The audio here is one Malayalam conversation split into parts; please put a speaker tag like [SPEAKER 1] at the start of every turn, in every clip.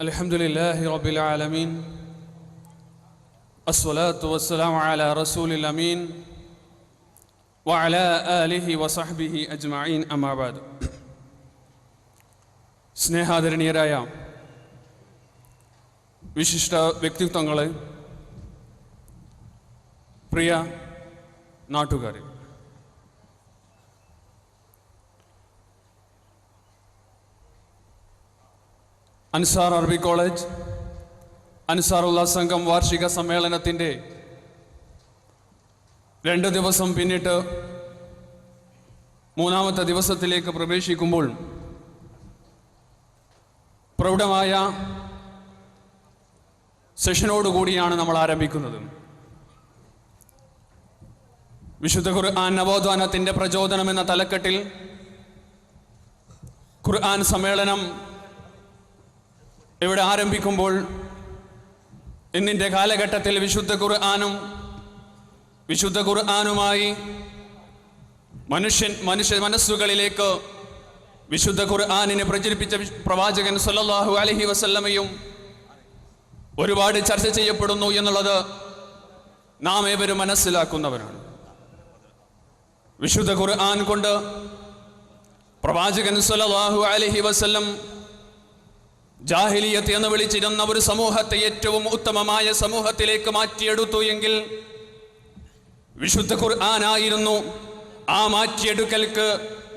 [SPEAKER 1] الحمد لله رب العالمين الصلاة والسلام على رسول الأمين وعلى آله وصحبه أجمعين أما بعد സ്നേഹാദരണീയരായ വിശിഷ്ട വ്യക്തിത്വങ്ങളെ പ്രിയ നാട്ടുകാരെ അൻസാർ അറബി കോളേജ് അൻസാറുള്ള സംഘം വാർഷിക സമ്മേളനത്തിന്റെ രണ്ട് ദിവസം പിന്നിട്ട് മൂന്നാമത്തെ ദിവസത്തിലേക്ക് പ്രവേശിക്കുമ്പോൾ പ്രൗഢമായ സെഷനോടുകൂടിയാണ് നമ്മൾ ആരംഭിക്കുന്നത്. വിശുദ്ധ ഖുർആൻ നവോത്ഥാനത്തിന്റെ പ്രചോദനം എന്ന തലക്കെട്ടിൽ ഖുർആൻ സമ്മേളനം ഇവിടെ ആരംഭിക്കുമ്പോൾ ഇന്നിന്റെ കാലഘട്ടത്തിൽ വിശുദ്ധ ഖുർആാനും വിശുദ്ധ ഖുർആാനുമായി മനുഷ്യൻ മനുഷ്യ മനസ്സുകളിലേക്ക് വിശുദ്ധ ഖുർആാനിനെ പ്രചരിപ്പിച്ച പ്രവാചകൻ സല്ലാഹു അലഹി വസല്ലമയും ഒരുപാട് ചർച്ച ചെയ്യപ്പെടുന്നു എന്നുള്ളത് നാം ഏവരും മനസ്സിലാക്കുന്നവരാണ്. വിശുദ്ധ ഖുർആൻ കൊണ്ട് പ്രവാചകൻ സല്ലാഹു അലഹി വസല്ലം ജാഹിലിയത്ത് എന്ന് വിളിച്ചിരുന്ന ഒരു സമൂഹത്തെ ഏറ്റവും ഉത്തമമായ സമൂഹത്തിലേക്ക് മാറ്റിയെടുത്തു എങ്കിൽ വിശുദ്ധ ഖുർആനായിരുന്നു ആ മാറ്റിയെടുക്കൽക്ക്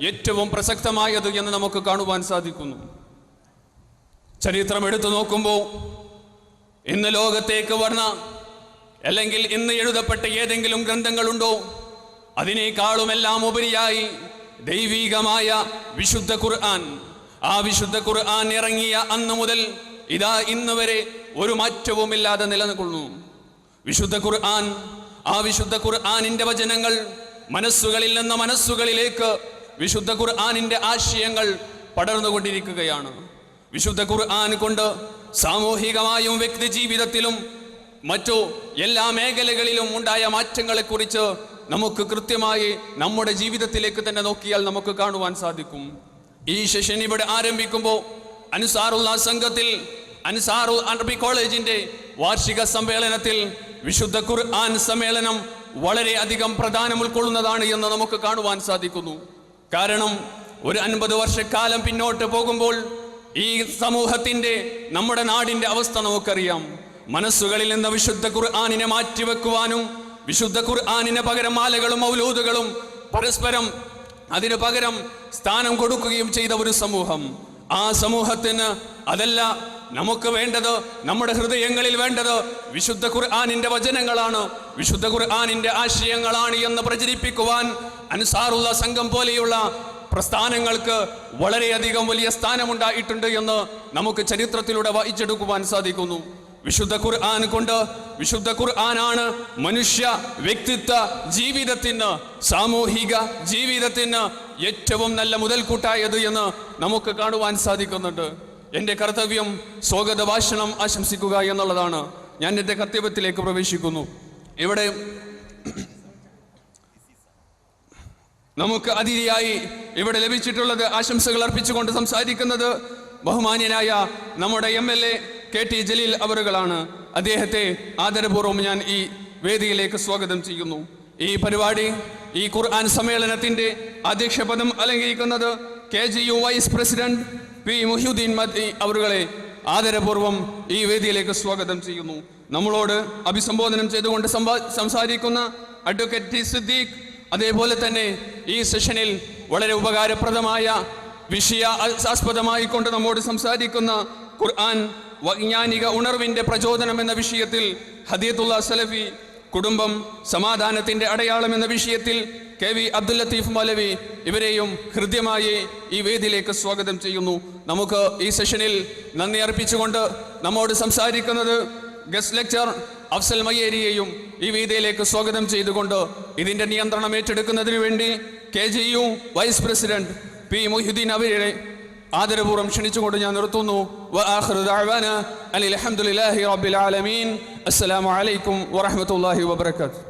[SPEAKER 1] ഏറ്റവും പ്രസക്തമായത് എന്ന് നമുക്ക് കാണുവാൻ സാധിക്കുന്നു. ചരിത്രം എടുത്തു നോക്കുമ്പോൾ ഇന്ന് ലോകത്തേക്ക് വന്ന അല്ലെങ്കിൽ ഇന്ന് എഴുതപ്പെട്ട ഏതെങ്കിലും ഗ്രന്ഥങ്ങളുണ്ടോ? അതിനേക്കാളുമെല്ലാം ഉപരിയായി ദൈവീകമായ വിശുദ്ധ ഖുർആൻ ആ വിശുദ്ധ ഖുർആൻ ഇറങ്ങിയ അന്ന് മുതൽ ഇതാ ഇന്ന് വരെ ഒരു മാറ്റവുമില്ലാതെ നിലനിൽക്കുന്നു. വിശുദ്ധ ഖുർആൻ ആ വിശുദ്ധ ഖുർആനിന്റെ വചനങ്ങൾ മനസ്സുകളിൽ നിന്ന് മനസ്സുകളിലേക്ക് വിശുദ്ധ ഖുർആനിന്റെ ആശയങ്ങൾ പടർന്നുകൊണ്ടിരിക്കുകയാണ്. വിശുദ്ധ ഖുർആൻ കൊണ്ട് സാമൂഹികമായും വ്യക്തി ജീവിതത്തിലും മറ്റു എല്ലാ മേഖലകളിലും ഉണ്ടായ മാറ്റങ്ങളെക്കുറിച്ച് നമുക്ക് കൃത്യമായി നമ്മുടെ ജീവിതത്തിലേക്ക് തന്നെ നോക്കിയാൽ നമുക്ക് കാണുവാൻ സാധിക്കും. ഈ സെഷൻ ഇവിടെ ആരംഭിക്കുമ്പോൾ അനുസാറുള്ള സംഘത്തിൽ അൻസാറു അറബി കോളേജിന്റെ വാർഷിക സമ്മേളനത്തിൽ വിശുദ്ധ ഖുർആൻ സമ്മേളനം വളരെ അധികം പ്രധാനം ഉൾക്കൊള്ളുന്നതാണ് എന്ന് നമുക്ക് കാണുവാൻ സാധിക്കുന്നു. കാരണം ഒരു അൻപത് വർഷക്കാലം പിന്നോട്ട് പോകുമ്പോൾ ഈ സമൂഹത്തിന്റെ നമ്മുടെ നാടിന്റെ അവസ്ഥ നമുക്കറിയാം. മനസ്സുകളിൽ നിന്ന് വിശുദ്ധ ഖുർആാനിനെ മാറ്റിവെക്കുവാനും വിശുദ്ധ ഖുർആാനിന് പകരം മാലകളും മൗലൂദുകളും പരസ്പരം അതിനു പകരം സ്ഥാനം കൊടുക്കുകയും ചെയ്ത ഒരു സമൂഹം. ആ സമൂഹത്തിന് അതല്ല നമുക്ക് വേണ്ടത് നമ്മുടെ ഹൃദയങ്ങളിൽ വേണ്ടത് വിശുദ്ധ ഖുർആാനിന്റെ വചനങ്ങളാണ്. വിശുദ്ധ ഖുർആാനിന്റെ ആശയങ്ങളാണ് എന്ന് പ്രചരിപ്പിക്കുവാൻ അൻസാറുള്ള സംഘം പോലെയുള്ള പ്രസ്ഥാനങ്ങൾക്ക് വളരെയധികം വലിയ സ്ഥാനമുണ്ടായിട്ടുണ്ട് എന്ന് നമുക്ക് ചരിത്രത്തിലൂടെ വായിച്ചെടുക്കുവാൻ സാധിക്കുന്നു. വിശുദ്ധ ഖുർആൻ കൊണ്ട് വിശുദ്ധ ഖുർആനാണ് മനുഷ്യ വ്യക്തിത്വ ജീവിതത്തിന് സാമൂഹിക ജീവിതത്തിന് ഏറ്റവും നല്ല മുതൽക്കൂട്ടായത് എന്ന് നമുക്ക് കാണുവാൻ സാധിക്കുന്നുണ്ട്. എന്റെ കർത്തവ്യം സ്വാഗത ഭാഷണം ആശംസിക്കുക എന്നുള്ളതാണ്. ഞാൻ എന്റെ കർത്തവ്യത്തിലേക്ക് പ്രവേശിക്കുന്നു. ഇവിടെ നമുക്ക് അതിഥിയായി ഇവിടെ ലഭിച്ചിട്ടുള്ളത് ആശംസകൾ അർപ്പിച്ചുകൊണ്ട് സംസാരിക്കുന്നത് ബഹുമാന്യനായ നമ്മുടെ M L A K T Jaleel അവറുകളാണ് അദ്ദേഹത്തെ ആദരപൂർവം ഞാൻ ഈ വേദിയിലേക്ക് സ്വാഗതം ചെയ്യുന്നു. ഈ പരിപാടി ഈ ഖുർആൻ സമ്മേളനത്തിന്റെ അധ്യക്ഷപദം അലങ്കരിക്കുന്നത് K G U vice president P Muhyuddin Madi അവറുകളെ ആദരപൂർവം ഈ വേദിയിലേക്ക് സ്വാഗതം ചെയ്യുന്നു. നമ്മളോട് അഭിസംബോധനം ചെയ്തുകൊണ്ട് സംസാരിക്കുന്ന അഡ്വക്കേറ്റ് ടി സിദ്ദീഖ് അതേപോലെ തന്നെ ഈ സെഷനിൽ വളരെ ഉപകാരപ്രദമായ വിഷയ ആസ്പദമായിക്കൊണ്ട് നമ്മോട് സംസാരിക്കുന്ന ഖുർആൻ വൈജ്ഞാനിക ഉണർവിന്റെ പ്രചോദനം എന്ന വിഷയത്തിൽ ഹദീത്തുള്ള സലഫി കുടുംബം സമാധാനത്തിന്റെ അടയാളം എന്ന വിഷയത്തിൽ കെ വി അബ്ദുൽ ലത്തീഫ് മൗലവി ഇവരെയും ഹൃദ്യമായി ഈ വേദിയിലേക്ക് സ്വാഗതം ചെയ്യുന്നു. നമുക്ക് ഈ സെഷനിൽ നന്ദി അർപ്പിച്ചുകൊണ്ട് നമ്മോട് സംസാരിക്കുന്നത് ഗസ്റ്റ് ലെക്ചർ അഫ്സൽ മയ്യേരിയെയും ഈ വേദിയിലേക്ക് സ്വാഗതം ചെയ്തുകൊണ്ട് ഇതിന്റെ നിയന്ത്രണം ഏറ്റെടുക്കുന്നതിന് വേണ്ടി K G U vice president P Mohyuddin അവരെ ആദരപൂർവം ക്ഷണിച്ചുകൊണ്ട് ഞാൻ നിർത്തുന്നു. അലഹമുല്ലാഹി റബ്ബിൽ ആലമീൻ. അസ്സലാമു അലൈക്കും വറഹ്മത്തുള്ളാഹി വബറകാതുഹു.